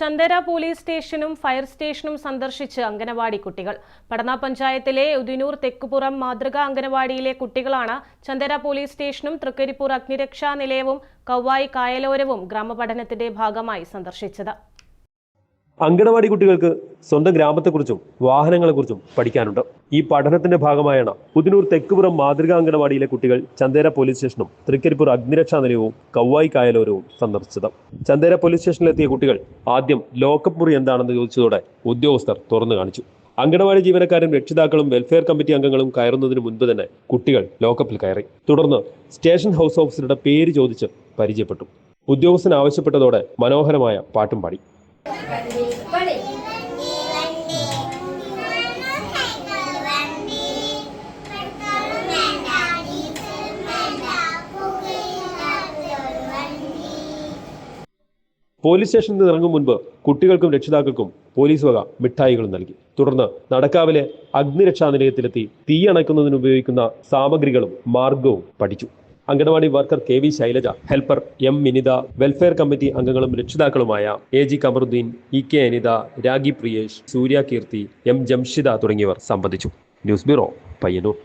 ചന്ദര police സ്റ്റേഷനും fire സ്റ്റേഷനും സന്ദർശിച്ച് അംഗനവാടി കുട്ടികൾ. പടന്ന പഞ്ചായത്തിലെ ഉദിനൂർ തെക്കുപുറം മാതൃകാ അംഗനവാടിയിലെ കുട്ടികളാണ് ചന്ദര പോലീസ് സ്റ്റേഷനും തൃക്കരിപ്പൂർ അഗ്നിരക്ഷാ നിലയവും കവ്വായി കായലോരവും ഗ്രാമപഠനത്തിന്റെ ഭാഗമായി സന്ദർശിച്ചത്. അങ്കണവാടി കുട്ടികൾക്ക് സ്വന്തം ഗ്രാമത്തെക്കുറിച്ചും വാഹനങ്ങളെക്കുറിച്ചും പഠിക്കാനുണ്ട്. ഈ പഠനത്തിന്റെ ഭാഗമായാണ് പുതിനൂർ തെക്കുപുറം മാതൃകാ അങ്കണവാടിയിലെ കുട്ടികൾ ചന്തേര പോലീസ് സ്റ്റേഷനും തൃക്കരിപ്പൂർ അഗ്നിരക്ഷാ നിലയവും കവ്വായി കായലോരവും സന്ദർശിച്ചത്. ചന്തേര പോലീസ് സ്റ്റേഷനിലെത്തിയ കുട്ടികൾ ആദ്യം ലോക്കപ്പ് മുറി എന്താണെന്ന് ചോദിച്ചതോടെ ഉദ്യോഗസ്ഥർ തുറന്നു കാണിച്ചു. അങ്കണവാടി ജീവനക്കാരും രക്ഷിതാക്കളും വെൽഫെയർ കമ്മിറ്റി അംഗങ്ങളും കയറുന്നതിന് മുൻപ് തന്നെ കുട്ടികൾ ലോക്കപ്പിൽ കയറി. തുടർന്ന് സ്റ്റേഷൻ ഹൗസ് ഓഫീസറുടെ പേര് ചോദിച്ച് പരിചയപ്പെട്ടു. ഉദ്യോഗസ്ഥൻ ആവശ്യപ്പെട്ടതോടെ മനോഹരമായ പാട്ടും പാടി. പണി പോലീസ് സ്റ്റേഷനിൽ നിന്ന് ഇറങ്ങും മുൻപ് കുട്ടികൾക്കും രക്ഷിതാക്കൾക്കും പോലീസ് വക മിഠായികളും നൽകി. തുടർന്ന് നടക്കാവിലെ അഗ്നിരക്ഷാ നിലയത്തിലെത്തി തീയണക്കുന്നതിന് ഉപയോഗിക്കുന്ന സാമഗ്രികളും മാർഗവും പഠിച്ചു. Anganwadi worker K V Shailaja helper M Minitha welfare committee അംഗങ്ങളും രക്ഷിതാക്കളുമായ A G Kamaruddeen E K Anitha Ragi Priyesh Surya Keerthi M Jamshida തുടങ്ങിയവർ സംബന്ധിച്ചു. News bureau Payyanur.